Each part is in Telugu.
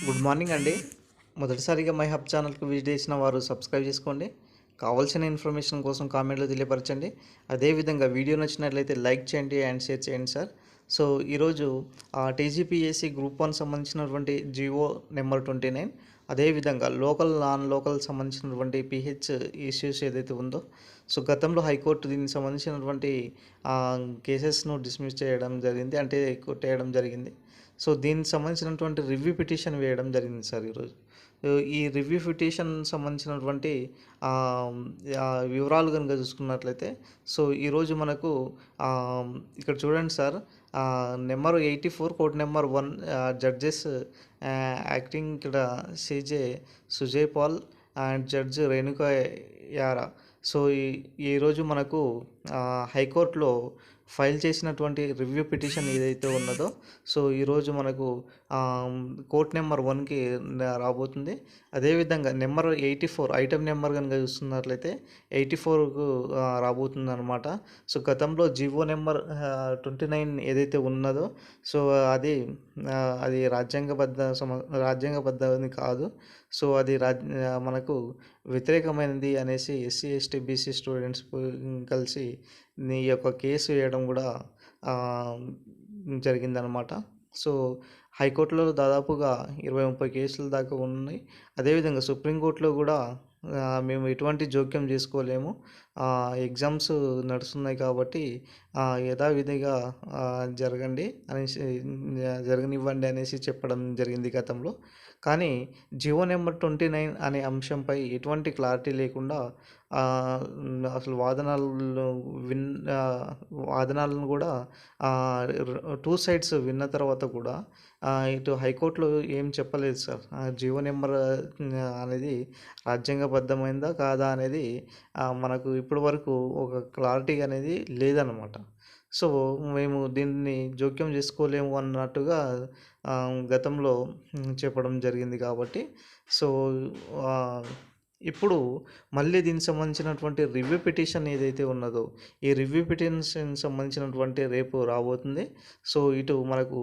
గుడ్ మార్నింగ్ అండి. మొదటిసారిగా మై హబ్ ఛానల్కి విజిట్ చేసిన వారు సబ్స్క్రైబ్ చేసుకోండి. కావాల్సిన ఇన్ఫర్మేషన్ కోసం కామెంట్లో తెలియపరచండి. అదేవిధంగా వీడియో నచ్చినట్లయితే లైక్ చేయండి అండ్ షేర్ చేయండి సార్. సో ఈరోజు టీజీపీఎస్సీ గ్రూప్ వన్ సంబంధించినటువంటి జివో నెంబర్ ట్వంటీ నైన్ అదేవిధంగా లోకల్ నాన్ లోకల్ సంబంధించినటువంటి పిహెచ్ ఇష్యూస్ ఏదైతే ఉందో సో గతంలో హైకోర్టు దీనికి సంబంధించినటువంటి కేసెస్ను డిస్మిస్ చేయడం జరిగింది. అంటే కొట్టేయడం జరిగింది. సో దీనికి సంబంధించినటువంటి రివ్యూ పిటిషన్ వేయడం జరిగింది సార్ ఈరోజు. ఈ రివ్యూ పిటిషన్ సంబంధించినటువంటి వివరాలు కనుక చూసుకున్నట్లయితే సో ఈరోజు మనకు ఇక్కడ చూడండి sir number eighty four court number one judges acting ఇక్కడ CJ Sujoy Paul and judge Renuka Yara. So ఈ ఈరోజు మనకు హైకోర్టులో ఫైల్ చేసినటువంటి రివ్యూ పిటిషన్ ఏదైతే ఉన్నదో సో ఈరోజు మనకు కోర్ట్ నెంబర్ వన్కి రాబోతుంది. అదేవిధంగా number eighty four item number కనుక చూస్తున్నట్లయితే ఎయిటీ ఫోర్కు రాబోతుంది అనమాట సో గతంలో జివో నెంబర్ ట్వంటీ నైన్ ఏదైతే ఉన్నదో సో అది అది రాజ్యాంగబద్ధ సమ రాజ్యాంగబద్ధది కాదు. సో అది రాజ్ మనకు వ్యతిరేకమైనది అనేసి ఎస్సీ ఎస్టీ బీసీ స్టూడెంట్స్ కలిసి నీ యొక్క కేసు వేయడం కూడా జరిగిందనమాట సో హైకోర్టులో దాదాపుగా ఇరవై ముప్పై కేసుల దాకా ఉన్నాయి. అదేవిధంగా సుప్రీంకోర్టులో కూడా మేము ఎటువంటి జోక్యం చేసుకోలేము. ఆ, ఎగ్జామ్స్ నడుస్తున్నాయి కాబట్టి ఆ, యథావిధిగా జరగండి అనేసి జరగనివ్వండి అనేసి చెప్పడం జరిగింది గతంలో. కానీ జియో నెంబర్ ట్వంటీ నైన్ అనే అంశంపై ఎటువంటి క్లారిటీ లేకుండా అసలు వాదనలు విన్ వాదనలను కూడా టూ సైడ్స్ విన్న తర్వాత కూడా ఇటు హైకోర్టులో ఏం చెప్పలేదు సార్. జియో నెంబర్ అనేది రాజ్యాంగబద్ధమైందా కాదా అనేది మనకు ఇప్పటి వరకు ఒక క్లారిటీ అనేది లేదన్నమాట. సో మేము దీన్ని జోక్యం చేసుకోలేము అన్నట్టుగా గతంలో చెప్పడం జరిగింది కాబట్టి సో ఇప్పుడు మళ్ళీ దీనికి సంబంధించినటువంటి రివ్యూ పిటిషన్ ఏదైతే ఉన్నదో ఈ రివ్యూ పిటిషన్ సంబంధించినటువంటి రేపు రాబోతుంది. సో ఇటు మనకు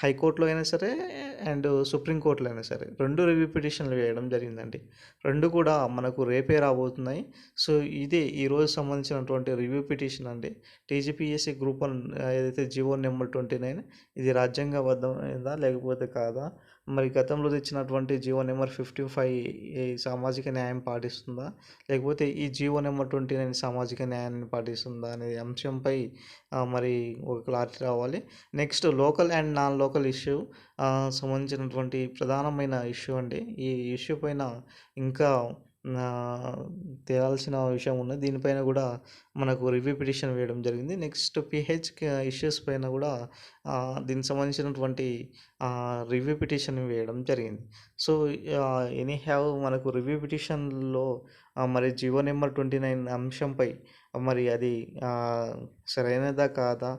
హైకోర్టులో అయినా సరే అండ్ సుప్రీంకోర్టులో అయినా సరే రెండు రివ్యూ పిటిషన్లు వేయడం జరిగిందండి. రెండు కూడా మనకు రేపే రాబోతున్నాయి. సో ఇదే ఈరోజు సంబంధించినటువంటి రివ్యూ పిటిషన్ అండి. టీజీపీఎస్సీ గ్రూప్ వన్ ఏదైతే జీవో నెంబర్ ట్వంటీ నైన్ ఇది రాజ్యాంగబద్ధమైందా లేకపోతే కాదా మరి గతంలో తెచ్చినటువంటి జీవో నెంబర్ ఫిఫ్టీ ఫైవ్ ఈ సామాజిక న్యాయం పాటిస్తుందా? లేకపోతే ఈ జియో నెంబర్ ట్వంటీ నైన్ సామాజిక న్యాయాన్ని పాటిస్తుందా అనే అంశంపై మరి ఒక క్లారిటీ రావాలి. Next local and non local issue సంబంధించినటువంటి ప్రధానమైన ఇష్యూ అండి. ఈ ఇష్యూ పైన ఇంకా తేలాల్సిన విషయం ఉన్నది. దీనిపైన కూడా మనకు రివ్యూ పిటిషన్ వేయడం జరిగింది. నెక్స్ట్ పిహెచ్ ఇష్యూస్ పైన కూడా దీనికి సంబంధించినటువంటి రివ్యూ పిటిషన్ వేయడం జరిగింది. సో ఎనీ హ్యావ్ మనకు రివ్యూ పిటిషన్లో మరి జియో నెంబర్ ట్వంటీ నైన్ అంశంపై మరి అది సరైనదా కాదా?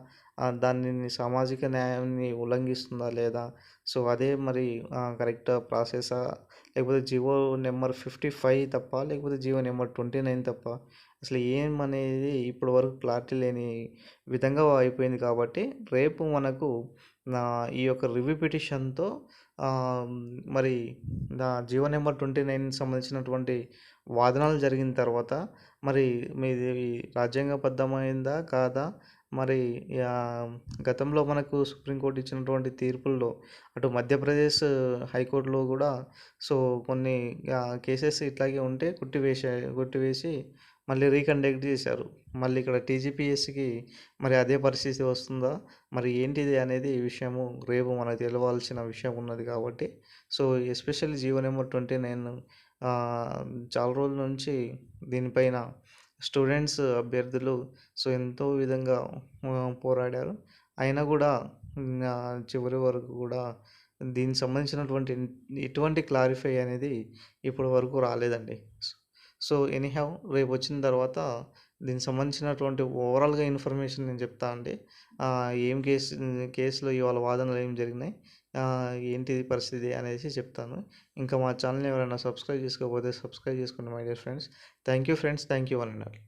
దానిని సామాజిక న్యాయాన్ని ఉల్లంఘిస్తుందా లేదా? సో అదే మరి కరెక్ట్ ప్రాసెసా లేకపోతే జియో నెంబర్ ఫిఫ్టీ ఫైవ్ తప్ప లేకపోతే జియో నెంబర్ ట్వంటీ నైన్ తప్ప అసలు ఏం అనేది ఇప్పటి వరకు క్లారిటీ లేని విధంగా అయిపోయింది కాబట్టి రేపు మనకు నా ఈ యొక్క రివ్యూ పిటిషన్తో మరి నా జియో నెంబర్ ట్వంటీ నైన్ సంబంధించినటువంటి వాదనలు జరిగిన తర్వాత మరి మీది రాజ్యాంగబద్ధమైందా కాదా? మరి గతంలో మనకు సుప్రీంకోర్టు ఇచ్చినటువంటి తీర్పుల్లో అటు మధ్యప్రదేశ్ హైకోర్టులో కూడా సో కొన్ని కేసెస్ ఇట్లాగే ఉంటే కొట్టివేసే కొట్టివేసి మళ్ళీ రీకండక్ట్ చేశారు. మళ్ళీ ఇక్కడ టీజీపీఎస్సికి మరి అదే పరిస్థితి వస్తుందా? మరి ఏంటిది అనేది ఈ విషయము రేపు మనకు తెలవాల్సిన విషయం ఉన్నది కాబట్టి so especially GO number twenty nine చాలా రోజుల నుంచి దీనిపైన స్టూడెంట్స్ అభ్యర్థులు సో ఎంతో విధంగా పోరాడారు. అయినా కూడా చివరి వరకు కూడా దీనికి సంబంధించినటువంటి ఎటువంటి క్లారిఫై అనేది ఇప్పటి వరకు రాలేదండి. సో ఎనీహౌ రేపు వచ్చిన తర్వాత దీనికి సంబంధించినటువంటి ఓవరాల్గా ఇన్ఫర్మేషన్ నేను చెప్తా అండి. ఏం కేసు కేసులో ఇవాళ వాదనలు ఏం జరిగినాయి? ఏంటిది ఏంటి పరిస్థితి అనేసి చెప్తాను. ఇంకా మా ఛానల్ని ఎవరైనా సబ్స్క్రైబ్ చేసుకోకపోతే సబ్స్క్రైబ్ చేసుకోండి my dear friends. Thank you friends thank you one and all